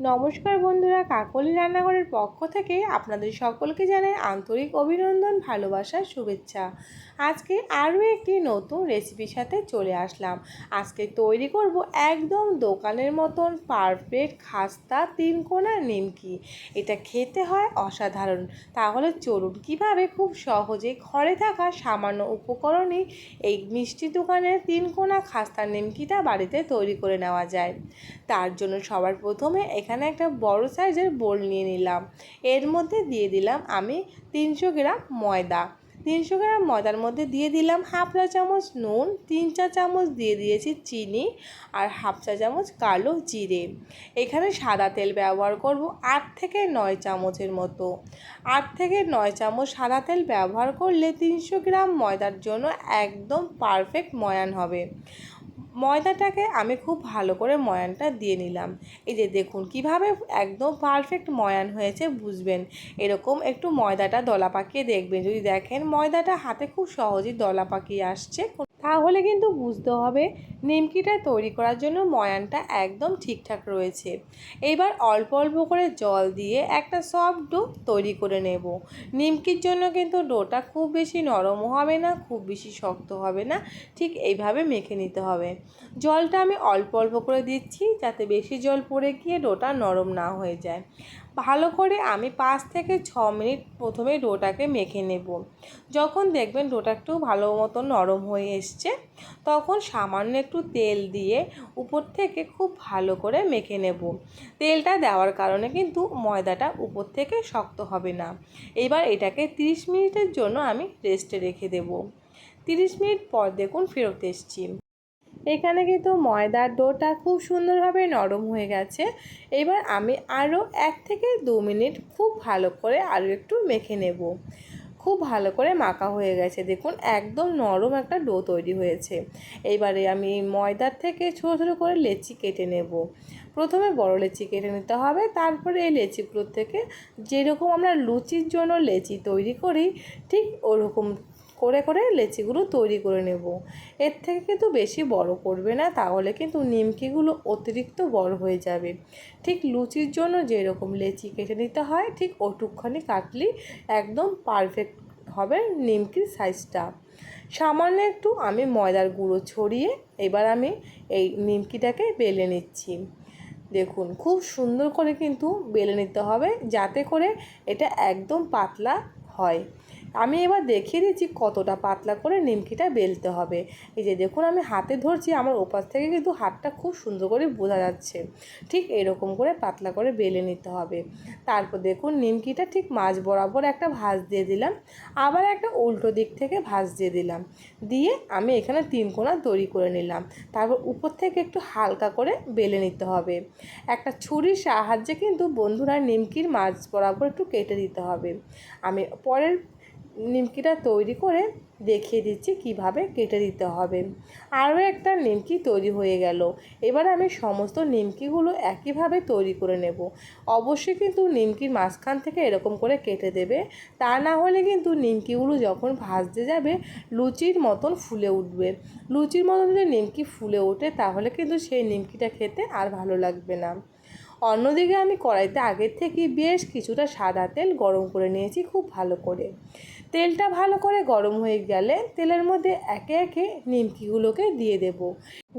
নমস্কার বন্ধুরা, কাকলি রান্নাঘরের পক্ষ থেকে আপনাদের সকলকে জানাই আন্তরিক অভিনন্দন ভালোবাসার শুভেচ্ছা। আজকে আরও একটি নতুন রেসিপির সাথে চলে আসলাম। আজকে তৈরি করব একদম দোকানের মতন পারফেক্ট খাস্তা তিনকোনা নিমকি। এটা খেতে হয় অসাধারণ। তাহলে চলুন, কীভাবে খুব সহজে ঘরে থাকা সামান্য উপকরণে এই মিষ্টি দোকানের তিনকোনা খাস্তা নিমকিটা বাড়িতে তৈরি করে নেওয়া যায়? তার জন্য সবার প্রথমে এখানে একটা বড় সাইজের বোল নিয়ে নিলাম। এর মধ্যে দিয়ে দিলাম আমি তিনশো গ্রাম ময়দা। তিনশো গ্রাম ময়দার মধ্যে দিয়ে দিলাম হাফ চা চামচ নুন, তিন চা চামচ দিয়ে দিয়েছি চিনি আর হাফ চা চামচ কালো জিরে। এখানে সাদা তেল ব্যবহার করব আট থেকে নয় চামচের মতো। আট থেকে নয় চামচ সাদা তেল ব্যবহার করলে তিনশো গ্রাম ময়দার জন্য একদম পারফেক্ট ময়ান হবে। ময়দাটাকে আমি খুব ভালো করে ময়ানটা দিয়ে নিলাম। এই যে দেখুন, কীভাবে একদম পারফেক্ট ময়ান হয়েছে, বুঝবেন। এরকম একটু ময়দাটা দলা পাকিয়ে দেখবেন। যদি দেখেন ময়দাটা হাতে খুব সহজেই দলা পাকিয়ে আসছে তাহলে কিন্তু বুঝতে হবে নিমকিটা তৈরি করার জন্য ময়ানটা একদম ঠিকঠাক রয়েছে। এবার অল্প অল্প করে জল দিয়ে একটা সফট ডো তৈরি করে নেব। নিমকির জন্য কিন্তু ডোটা খুব বেশি নরমও হবে না, খুব বেশি শক্ত হবে না, ঠিক এইভাবে মেখে নিতে হবে। জলটা আমি অল্প অল্প করে দিচ্ছি যাতে বেশি জল পড়ে গিয়ে ডোটা নরম না হয়ে যায়। ভালো করে আমি পাঁচ থেকে ছ মিনিট প্রথমে ডোটাকে মেখে নেব। যখন দেখবেন ডোটা একটু ভালো মতো নরম হয়ে এসছে। তখন সামান্য একটু তেল দিয়ে উপর থেকে খুব ভালো করে মেখে নেব। তেলটা দেওয়ার কারণে কিন্তু ময়দাটা উপর থেকে শক্ত হবে না। এবার এটাকে 30 মিনিটের জন্য আমি রেস্টে রেখে দেব। 30 মিনিট পর দেখুন ফেরত এসছি। এখানে কিন্তু ময়দার ডোটা খুব সুন্দরভাবে নরম হয়ে গেছে। এবার আমি আরও এক থেকে দু মিনিট খুব ভালো করে আরও একটু মেখে নেব। খুব ভালো করে মাখা হয়ে গেছে। দেখুন, একদম নরম একটা ডো তৈরি হয়েছে। এইবারে আমি ময়দার থেকে ছোটো ছোটো করে লেচি কেটে নেব। প্রথমে বড় লেচি কেটে নিতে হবে, তারপরে এই লেচিগুলোর থেকে যেরকম আমরা লুচির জন্য লেচি তৈরি করি, ঠিক ওরকম করে করে লেচিগুলো তৈরি করে নেব। এর থেকে কিন্তু বেশি বড় করবে না, তাহলে কিন্তু নিমকিগুলো অতিরিক্ত বড় হয়ে যাবে। ঠিক লুচির জন্য যেরকম লেচি কেটে নিতে হয়, ঠিক ওটুকখানি কাটলি একদম পারফেক্ট হবে নিমকির সাইজটা সামান্য একটু আমি ময়দার গুঁড়ো ছড়িয়ে এবার আমি এই নিমকিটাকে বেলে নিচ্ছি। দেখুন, খুব সুন্দর করে কিন্তু বেলে নিতে হবে, যাতে করে এটা একদম পাতলা হয়। আমি এবার দেখিয়ে দিচ্ছি কতটা পাতলা করে নিমকিটা বেলতে হবে। এই যে দেখুন, আমি হাতে ধরছি, আমার ওপাশ থেকে কিন্তু হাতটা খুব সুন্দর করে বোঝা যাচ্ছে। ঠিক এরকম করে পাতলা করে বেলে নিতে হবে। তারপর দেখুন, নিমকিটা ঠিক মাছ বরাবর একটা ভাজ দিয়ে দিলাম। আবার একটা উল্টো দিক থেকে ভাজ দিয়ে দিলাম। দিয়ে আমি এখানে তিন কোনা তৈরি করে নিলাম। তারপর উপর থেকে একটু হালকা করে বেলে নিতে হবে। একটা ছুরির সাহায্যে কিন্তু বন্ধুরা নিমকির মাছ বরাবর একটু কেটে দিতে হবে। আমি পরের নিমকিটা তৈরি করে দেখিয়ে দিচ্ছি কীভাবে কেটে দিতে হবে। আরও একটা নিমকি তৈরি হয়ে গেল। এবার আমি সমস্ত নিমকিগুলো একইভাবে তৈরি করে নেব। অবশ্যই কিন্তু নিমকির মাঝখান থেকে এরকম করে কেটে দেবে। তা না হলে কিন্তু নিমকিগুলো যখন ভাজতে যাবে, লুচির মতন ফুলে উঠবে। লুচির মতন যদি নিমকি ফুলে ওঠে, তাহলে কিন্তু সেই নিমকিটা খেতে আর ভালো লাগবে না। অন্যদিকে আমি কড়াইতে আগের থেকে বেশ কিছুটা সাদা তেল গরম করে নিয়েছি খুব ভালো করে। তেলটা ভালো করে গরম হয়ে গেলে তেলের মধ্যে একে একে নিমকিগুলোকে দিয়ে দেব।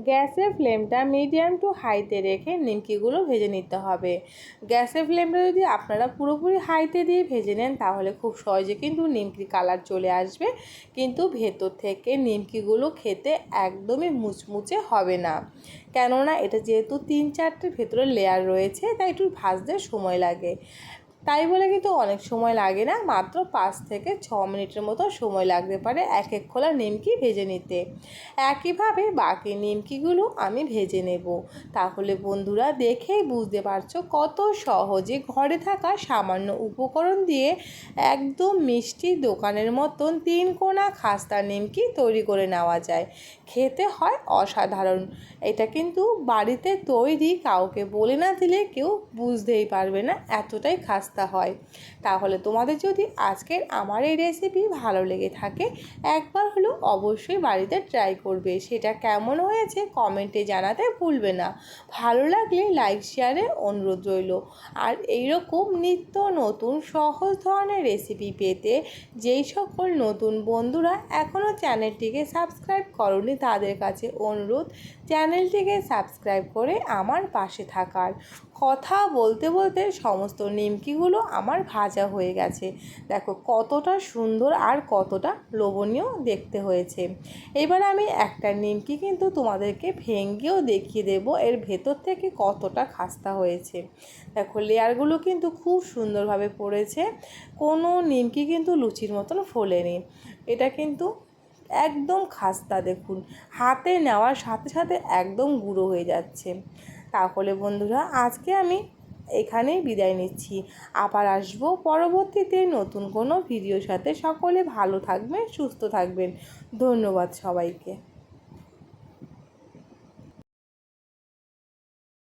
গ্যাসের ফ্লেমটা মিডিয়াম টু হাইতে রেখে নিমকিগুলো ভেজে নিতে হবে। গ্যাসের ফ্লেমটা যদি আপনারা পুরোপুরি হাইতে দিয়ে ভেজে নেন, তাহলে খুব সহজে কিন্তু নিমকির কালার চলে আসবে। কিন্তু ভেতর থেকে নিমকিগুলো খেতে একদমই মুচমুচে হবে না। কেননা এটা যেহেতু তিন চারটে ভেতরে লেয়ার রয়েছে, তাই একটু ভাজতে সময় লাগে। তাই বলে কিন্তু অনেক সময় লাগে না, মাত্র পাঁচ থেকে ছ মিনিটের মতো সময় লাগতে পারে এক এক খোলা নিমকি ভেজে নিতে। একইভাবে বাকি নিমকিগুলো আমি ভেজে নেব। তাহলে বন্ধুরা দেখেই বুঝতে পারছ কত সহজে ঘরে থাকা সামান্য উপকরণ দিয়ে একদম মিষ্টি দোকানের মতন তিন কোনা খাস্তা নিমকি তৈরি করে নেওয়া যায়। খেতে হয় অসাধারণ। এটা কিন্তু বাড়িতে তৈরি, কাউকে বলে না দিলে কেউ বুঝতেই পারবে না এতটাই খাস্তা খাস্তা হয়। তাহলে তোমাদের যদি আজকের আমার এই রেসিপি ভালো লেগে থাকে, একবার হলেও অবশ্যই বাড়িতে ট্রাই করবে। সেটা কেমন হয়েছে কমেন্টে জানাতে ভুলবে না। ভালো লাগলে লাইক শেয়ারে অনুরোধ রইল। আর এইরকম নিত্য নতুন সহজ ধরনের রেসিপি পেতে যেই সকল নতুন বন্ধুরা এখনও চ্যানেলটিকে সাবস্ক্রাইব করনি তাদের কাছে অনুরোধ চ্যানেলটিকে সাবস্ক্রাইব করে আমার পাশে থাকার। কথা বলতে বলতে সমস্ত নিমকিগুলো আমার ভাজা হয়ে গেছে। দেখো কতটা সুন্দর আর কতটা লোভনীয় দেখতে হয়েছে। এবার আমি একটা নিমকি কিন্তু তোমাদেরকে ভেঙ্গেও দেখিয়ে দেব এর ভেতর থেকে কতটা খাস্তা হয়েছে। দেখো লেয়ারগুলো কিন্তু খুব সুন্দরভাবে পড়েছে, কোনো নিমকি কিন্তু লুচির মতন ফোলেনি। এটা কিন্তু একদম খাস্তা দেখুন, হাতে নেওয়ার সাথে সাথে একদম গুঁড়ো হয়ে যাচ্ছে। তাহলে বন্ধুরা আজকে আমি এখানেই বিদায় নিচ্ছি। আবার আসব পরবর্তীতে নতুন কোনো ভিডিওর সাথে। সকলে ভালো থাকবেন, সুস্থ থাকবেন। ধন্যবাদ সবাইকে।